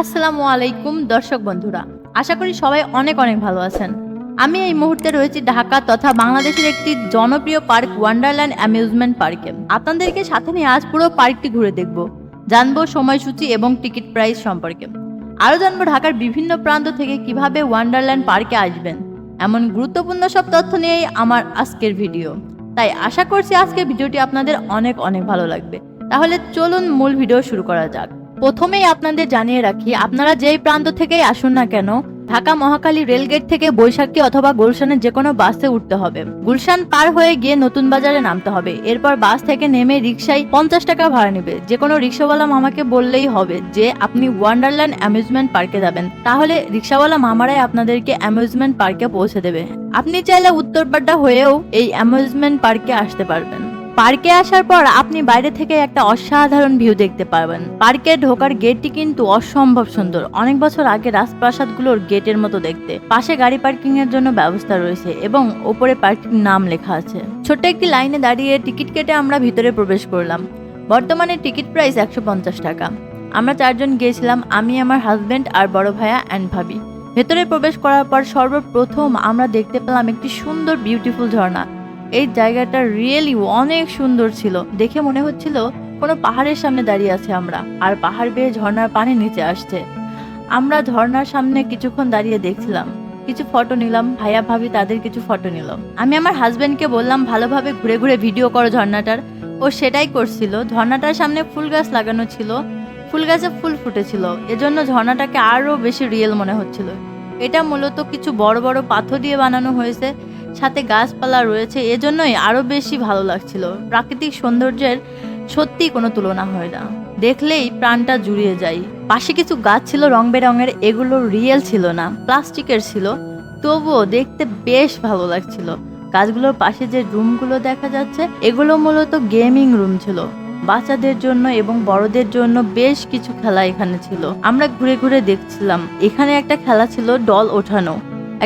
আসসালামু আলাইকুম, দর্শক বন্ধুরা। আশা করি সবাই অনেক অনেক ভালো আছেন। আমি এই মুহূর্তে রয়েছি ঢাকা তথা বাংলাদেশের একটি জনপ্রিয় পার্ক ওয়ান্ডারল্যান্ড অ্যামিউজমেন্ট পার্কে আপনাদেরকে সাথে নিয়ে আজ পুরো পার্কটি ঘুরে দেখব, জানব সময়সূচি এবং টিকিট প্রাইস সম্পর্কে। আরও জানব ঢাকার বিভিন্ন প্রান্ত থেকে কীভাবে ওয়ান্ডারল্যান্ড পার্কে আসবেন, এমন গুরুত্বপূর্ণ সব তথ্য নিয়েই আমার আজকের ভিডিও। তাই আশা করছি আজকের ভিডিওটি আপনাদের অনেক অনেক ভালো লাগবে। তাহলে চলুন মূল ভিডিও শুরু করা যাক। প্রথমেই আপনাদের জানিয়ে রাখি, আপনারা যেই প্রান্ত থেকেই আসুন না কেন, ঢাকা মহাকালী রেলগেট থেকে বৈশাখী অথবা গুলশানের যে কোনো বাসে উঠতে হবে। গুলশান পার হয়ে গিয়ে নতুন বাজারে নামতে হবে। এরপর বাস থেকে নেমে রিক্সায় পঞ্চাশ টাকা ভাড়া নেবে। যে কোনো রিক্সাওয়ালা মামাকে বললেই হবে যে, আপনি ওয়ান্ডারল্যান্ড অ্যামিউজমেন্ট পার্কে যাবেন। তাহলে রিক্সাওয়ালা মামারাই আপনাদেরকে অ্যামিউজমেন্ট পার্কে পৌঁছে দেবে। আপনি চাইলে উত্তরপাড্ডা হয়েও এই অ্যামিউজমেন্ট পার্কে আসতে পারবেন। পার্কে আসার পর আপনি বাইরে থেকে একটা অসাধারণ ভিউ দেখতে পারবেন। পার্কে ঢোকার গেটটি কিন্তু অসম্ভব সুন্দর। অনেক বছর আগে রাজপ্রাসাদগুলোর গেটের মতো দেখতে। পাশে গাড়ি পার্কিং এর জন্য ব্যবস্থা রয়েছে এবং ওপরে পার্কিং নাম লেখা আছে। ছোট্ট একটি লাইনে দাঁড়িয়ে টিকিট কেটে আমরা ভিতরে প্রবেশ করলাম। বর্তমানে টিকিট প্রাইস একশো পঞ্চাশ টাকা। আমরা চারজন গিয়েছিলাম, আমি, আমার হাজবেন্ড আর বড় ভাইয়া অ্যান্ড ভাবি। ভেতরে প্রবেশ করার পর সর্বপ্রথম আমরা দেখতে পেলাম একটি সুন্দর, বিউটিফুল ঝর্ণা। এই জায়গাটা রিয়েলি অনেক সুন্দর ছিল। দেখে মনে হচ্ছিল কোনো পাহাড়ের সামনে দাঁড়িয়ে আছে আমরা। আর পাহাড় বেয়ে ঝর্ণার পানি নিচে আসছে। আমরা ঝর্ণার সামনে কিছুক্ষণ দাঁড়িয়ে দেখছিলাম। কিছু ফটো নিলাম, ভাইয়া ভাবি তাদের কিছু ফটো নিলাম আমি আমার হাজবেন্ডকে বললাম, ভালোভাবে ঘুরে ঘুরে ভিডিও করো ঝর্ণাটার। ও সেটাই করছিল। ঝর্ণাটার সামনে ফুল গাছ লাগানো ছিল। ফুল গাছে ফুল ফুটেছিল। এজন্য ঝর্ণাটাকে আরও বেশি রিয়েল মনে হচ্ছিল। এটা মূলত কিছু বড় বড় পাথর দিয়ে বানানো হয়েছে। সাথে গাছপালা রয়েছে, এজন্যই আরও বেশি ভালো লাগছিল। প্রাকৃতিক সৌন্দর্যের সত্যি কোনো তুলনা হয় না। দেখলেই প্রাণটা জুড়িয়ে যায়। পাশে কিছু গাছ ছিল রং বেরঙের এগুলো রিয়েল ছিল না, প্লাস্টিকের ছিল। তবুও দেখতে বেশ ভালো লাগছিল। গাছগুলোর পাশে যে রুমগুলো দেখা যাচ্ছে, এগুলো মূলত গেমিং রুম ছিল। বাচ্চাদের জন্য এবং বড়দের জন্য বেশ কিছু খেলা এখানে ছিল। আমরা ঘুরে ঘুরে দেখছিলাম, এখানে একটা খেলা ছিল ডল ওঠানো।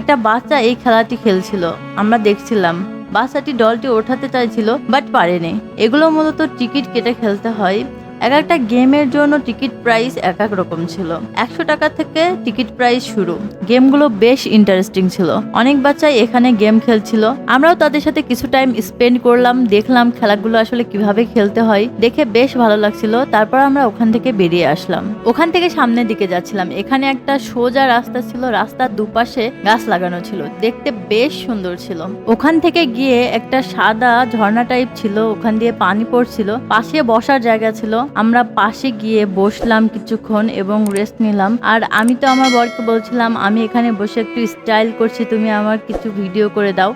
একটা বাচ্চা এই খেলাটি খেলছিল, আমরা দেখছিলাম। বাচ্চাটি দলটি ওঠাতে চাইছিল বাট পারেনি। এগুলো মূলত টিকিট কেটে খেলতে হয়। এক একটা গেমের জন্য টিকিট প্রাইস এক এক রকম ছিল। একশো টাকা থেকে টিকিট প্রাইস শুরু। গেমগুলো বেশ ইন্টারেস্টিং ছিল। অনেক বাচ্চাই এখানে গেম খেলছিল। আমরাও তাদের সাথে কিছু টাইম স্পেন্ড করলাম, দেখলাম খেলাগুলো আসলে কীভাবে খেলতে হয়। দেখে বেশ ভালো লাগছিল। তারপর আমরা ওখান থেকে বেরিয়ে আসলাম। ওখান থেকে সামনের দিকে যাচ্ছিলাম। এখানে একটা সোজা রাস্তা ছিল। রাস্তার দুপাশে গাছ লাগানো ছিল। দেখতে বেশ সুন্দর ছিল। ওখান থেকে গিয়ে একটা সাদা ঝর্ণা টাইপ ছিল। ওখান দিয়ে পানি পড়ছিল। পাশে বসার জায়গা ছিল। আমরা পাশে গিয়ে বসলাম কিছুক্ষণ এবং রেস্ট নিলাম। আর আমি তো আমার বরকে বলছিলাম, আমি এখানে বসে একটু স্টাইল করছি, তুমি আমার কিছু ভিডিও করে দাও।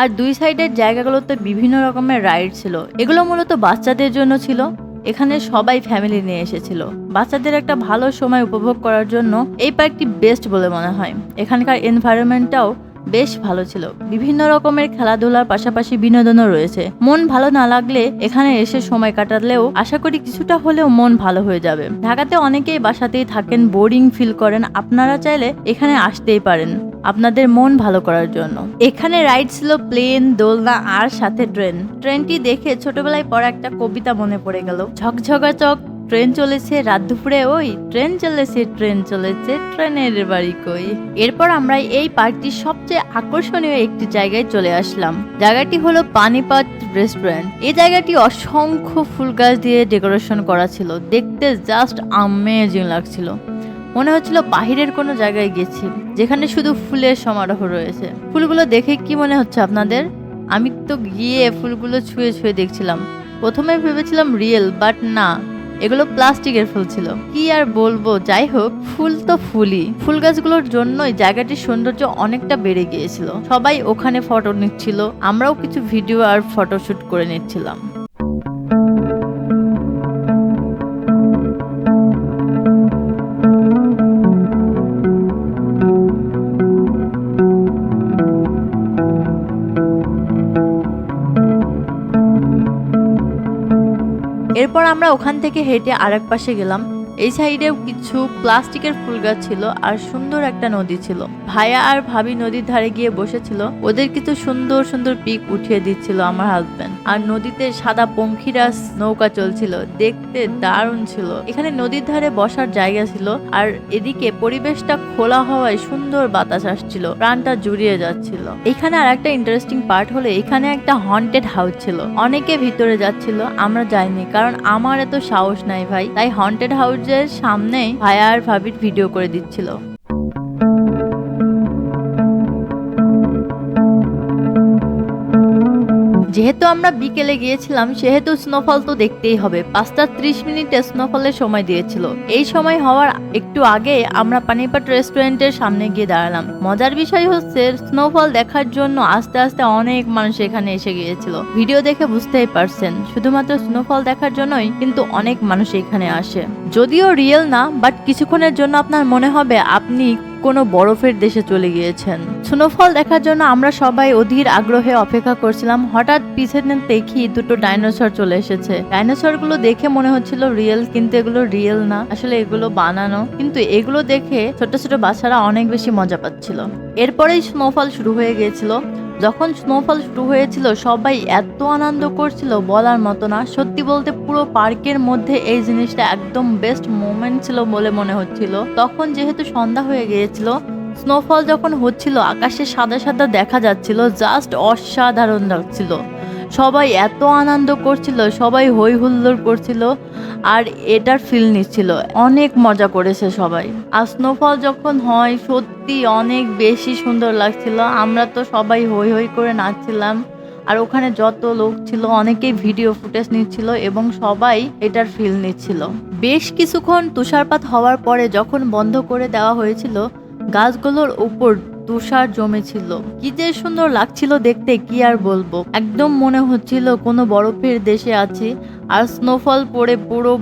আর দুই সাইডের জায়গাগুলোতে বিভিন্ন রকমের রাইড ছিল। এগুলো মূলত বাচ্চাদের জন্য ছিল। এখানে সবাই ফ্যামিলি নিয়ে এসেছিল। বাচ্চাদের একটা ভালো সময় উপভোগ করার জন্য এই পার্কটি বেস্ট বলে মনে হয়। এখানকার এনভায়রনমেন্টটাও বেশ ভালো ছিল। বিভিন্ন রকমের খেলাধুলার পাশাপাশি বিনোদনও রয়েছে। মন ভালো না লাগলে এখানে এসে সময় কাটালেও আশা করি কিছুটা হলেও মন ভালো হয়ে যাবে। ঢাকাতে অনেকেই বাসাতেই থাকেন বোরিং ফিল করেন। আপনারা চাইলে এখানে আসতেই পারেন। আপনাদের মন ভালো করার জন্য। এখানে রাইড ছিল প্লেন, দোলনা আর সাথে ট্রেন। ট্রেনটি দেখে ছোটবেলায় পড়া একটা কবিতা মনে পড়ে গেল। ঝকঝকা চক ট্রেন চলেছে রাত দুপুরে, ওই ট্রেন চলেছে ট্রেন চলেছে, ট্রেনের বাড়ি কই? এরপর আমরা এই পার্কটির সবচেয়ে আকর্ষণীয় একটি জায়গায় চলে আসলাম। জায়গাটি হলো পানিপাত রেস্টুরেন্ট। এই জায়গাটি অসংখ্য ফুল গাছ দিয়ে ডেকোরেশন করা ছিল। দেখতে জাস্ট আমেজিং লাগছিল। মনে হচ্ছিল বাহিরের কোনো জায়গায় গেছি, যেখানে শুধু ফুলের সমারোহ রয়েছে। ফুলগুলো দেখে কি মনে হচ্ছে আপনাদের? আমি তো গিয়ে ফুলগুলো ছুঁয়ে ছুঁয়ে দেখছিলাম। প্রথমে ভেবেছিলাম রিয়েল বাট না, এগুলো প্লাস্টিকের ফুল ছিল। কি আর বলব, যাই হোক, ফুল তো ফুলই। ফুল গাছগুলোর জন্যই জায়গাটির সৌন্দর্য অনেকটা বেড়ে গিয়েছিল। সবাই ওখানে ফটো নিচ্ছিল, আমরাও কিছু ভিডিও আর ফটোশুট করে নিচ্ছিলাম। এরপর আমরা ওখান থেকে হেঁটে আরেক পাশে গেলাম। এই সাইডেও কিছু প্লাস্টিকের ফুল গাছ ছিল আর সুন্দর একটা নদী ছিল। ভাইয়া আর ভাবি নদীর ধারে গিয়ে বসেছিল। ওদের কিছু সুন্দর সুন্দর পিক উঠিয়ে দিচ্ছিল আমার হাজব্যান্ড আর নদীতে সাদা পঙ্খিরাস নৌকা চলছিল। দেখতে দারুণ ছিল। এখানে নদীর ধারে বসার জায়গা ছিল আর এদিকে পরিবেশটা খোলা হওয়ায় সুন্দর বাতাস আসছিল। প্রাণটা জুড়িয়ে যাচ্ছিল। এখানে আর একটা ইন্টারেস্টিং পার্ট হলো, এখানে একটা হন্টেড হাউস ছিল। অনেকে ভিতরে যাচ্ছিল, আমরা যাইনি, কারণ আমার এত সাহস নাই ভাই। তাই হন্টেড হাউসের সামনে ভাইয়া আর ভাবির ভিডিও করে দিচ্ছিল। যেহেতু আমরা বিকেলে গিয়েছিলাম, সেহেতু স্নোফল তো দেখতেই হবে। পাঁচটা ত্রিশ মিনিটে স্নোফলের সময় দিয়েছিল। এই সময় হওয়ার একটু আগে আমরা পানিপাট রেস্টুরেন্টের সামনে গিয়ে দাঁড়ালাম। মজার বিষয় হচ্ছে স্নোফল দেখার জন্য আস্তে আস্তে অনেক মানুষ এখানে এসে গিয়েছিল। ভিডিও দেখে বুঝতেই পারছেন, শুধুমাত্র স্নোফল দেখার জন্যই কিন্তু অনেক মানুষ এখানে আসে। যদিও রিয়েল না বাট কিছুক্ষণের জন্য আপনার মনে হবে আপনি কোনো বরফের দেশে চলে গিয়েছেন। স্নোফল দেখার জন্য আমরা সবাই অধীর আগ্রহে অপেক্ষা করছিলাম। হঠাৎ পিছনে দেখি দুটো ডাইনোসর চলে এসেছে। ডাইনোসরগুলো দেখে মনে হচ্ছিল রিয়েল কিন্তু এগুলো রিয়েল না। আসলে এগুলো বানানো। কিন্তু এগুলো দেখে ছোট ছোট বাচ্চারা অনেক বেশি মজা পাচ্ছিল। এরপরেই স্নোফল শুরু হয়ে গিয়েছিল। যখন স্নোফল শুরু হয়েছিল, সবাই এত আনন্দ করছিল বলার মতো না। সত্যি বলতে পুরো পার্কের মধ্যে এই জিনিসটা একদম বেস্ট মোমেন্ট ছিল বলে মনে হচ্ছিল। তখন যেহেতু সন্ধ্যা হয়ে গিয়েছিল স্নোফল যখন হচ্ছিল আকাশে সাদা সাদা দেখা যাচ্ছিল জাস্ট অসাধারণ লাগছিল। সবাই এত আনন্দ করছিল, সবাই হই হুল্লোড় করছিল, আর এটার ফিল নিচ্ছিল। অনেক মজা করেছে সবাই। আর স্নোফল যখন হয়, সত্যি অনেক বেশি সুন্দর লাগছিল। আমরা তো সবাই হই হই করে নাচছিলাম। আর ওখানে যত লোক ছিল, অনেকেই ভিডিও ফুটেজ নিচ্ছিল এবং সবাই এটার ফিল নিচ্ছিল। বেশ কিছুক্ষণ তুষারপাত হওয়ার পরে যখন বন্ধ করে দেওয়া হয়েছিল, গাছগুলোর উপর তুষার জমেছিল। কি যে সুন্দর লাগছিল দেখতে, কি আর বলব? একদম মনে হচ্ছিল কোনো বরফের দেশে আছি, আর স্নোফল পড়ে পুরো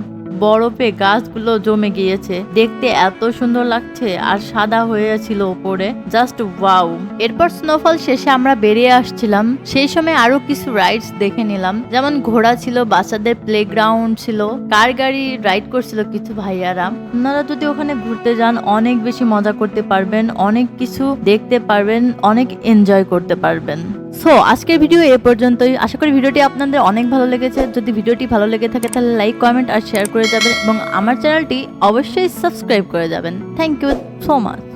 বরফে গাছগুলো জমে গিয়েছে। দেখতে এত সুন্দর লাগছে আর সাদা হয়েছিল ওপরে জাস্ট ওয়াও। এরপর স্নোফল শেষে আমরা বেরিয়ে আসছিলাম। সেই সময় আরও কিছু রাইডস দেখে নিলাম। যেমন ঘোড়া ছিল, বাচ্চাদের প্লে গ্রাউন্ড ছিল, কার গাড়ি রাইড করছিল কিছু ভাইয়ারা। আপনারা যদি ওখানে ঘুরতে যান, অনেক বেশি মজা করতে পারবেন, অনেক কিছু দেখতে পারবেন, অনেক এনজয় করতে পারবেন। সো আজকের ভিডিও এ পর্যন্তই। আশা করি ভিডিওটি আপনাদের অনেক ভালো লেগেছে। যদি ভিডিওটি ভালো লেগে থাকে, তাহলে লাইক কমেন্ট আর শেয়ার করে যাবেন এবং আমার চ্যানেলটি অবশ্যই সাবস্ক্রাইব করে যাবেন। Thank you so much